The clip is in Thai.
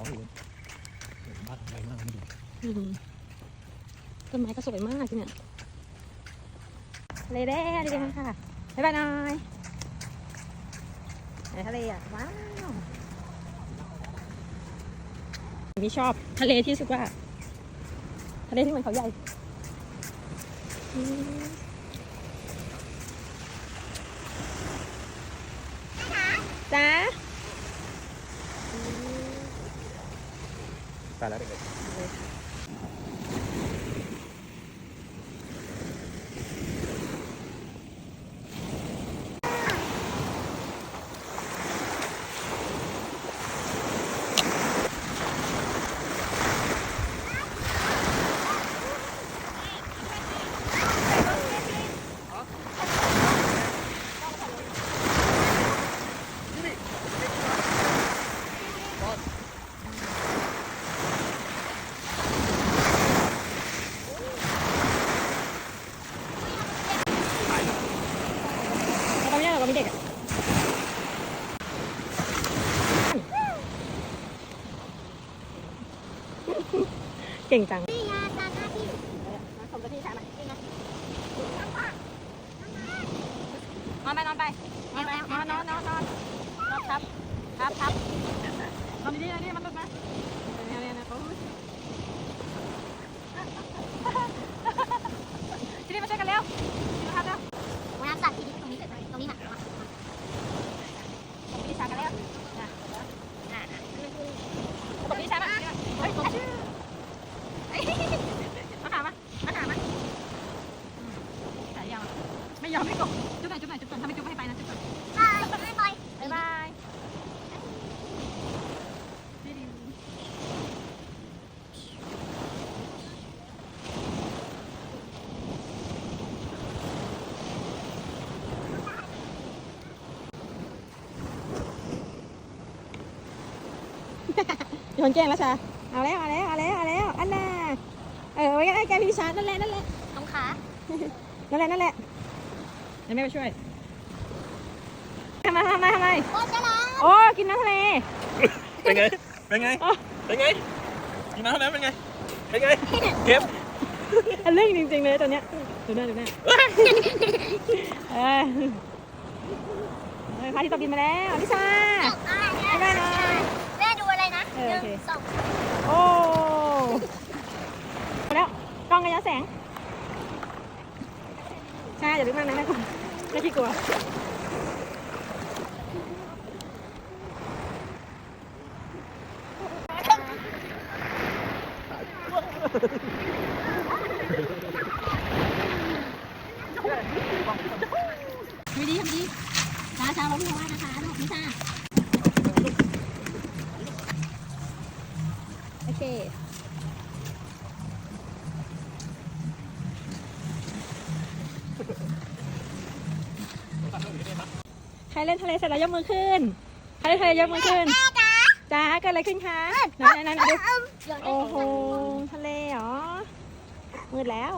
ท้องอยู่บ้านใหญ่มากไม่ดูต้นไม้ก็สวยมากที่เนี่ยเลแดงดีกันค่ะบ๊ายบายน่อยไหนทะเลอะ ว้าวพี่ชอบทะเลที่สุดว่า ทะเลที่มือนเขาใหญ่อืมจ้า ตา ยแล้วเด็กแล้วตอนนี้เราก็มีเด็กอะเก่งจังสมกับที่ใช่ไหมนอนไปนอนไปนอนไปนอนนอนนอนนอนนอนครับครับครับนอนดีๆนะนี่มันลุกนะเนี่ยเนี่ยเนี่ยโอ้ยทีนี้มาช่วยกันเร็วทีนี้ครับเร็ว วันน้ำสัตว์ทีนี้ตรงนี้เสร็จไหมตรงนี้หนักมาก พี่ชากันแล้วนะ อ่า บอกพี่ชามาเฮ้ยมาหามามาหามาแต่ยังไม่ ยอมไม่กบจุ๊บหน่อยจุ๊บหน่อยจุ๊บหน่อยถ้าไม่จุ๊บให้ไปนะจุ๊บหน่อยบายบายบายบ๊ายบายโยนแกล้งแล้วชาเอาแล้ว เอาแล้ว เอาแล้ว เอาแล้ว อันน่ะ เออไว้ไอ้แกพี่ชานั่นแหละ นั่นแหละตรงขา นั่นแหละ นั่นแหละเดี๋ยวแม่ไปช่วยทำไมทำไมทำไมโอ้ฉลามโอ้กินน้ำทะเลเป็นไง เป็นไงอ๋อเป็นไงกินน้ำแล้วเป็นไง เป็นไงเก็บอันเรื่องจริงๆเลยตัวเนี้ยดูหน้าดูหน้าเออเออพระอาทิตย์ตกดินมาแล้วลิซ่าบ๊ายบายนะแม่ดูอะไรนะเออหโอเคนึ่งสองโอ้มาแล้วกล้องกันย้อนแสงใช่อย่าดึงมากนะแม่กลั วแม่ขี้กลัวทำดีทำดีช้าช้าเราพี่ว่านะคะลูกลิซ่าโอเค ใครเล่นทะเลเสร็จแล้วยกมือขึ้น ใครเล่นทะเลยกมือขึ้น จ้าเกิดอะไรขึ้นคะไหนไหนไหนดูโอ้โห ทะเลเหรอ มืดแล้ว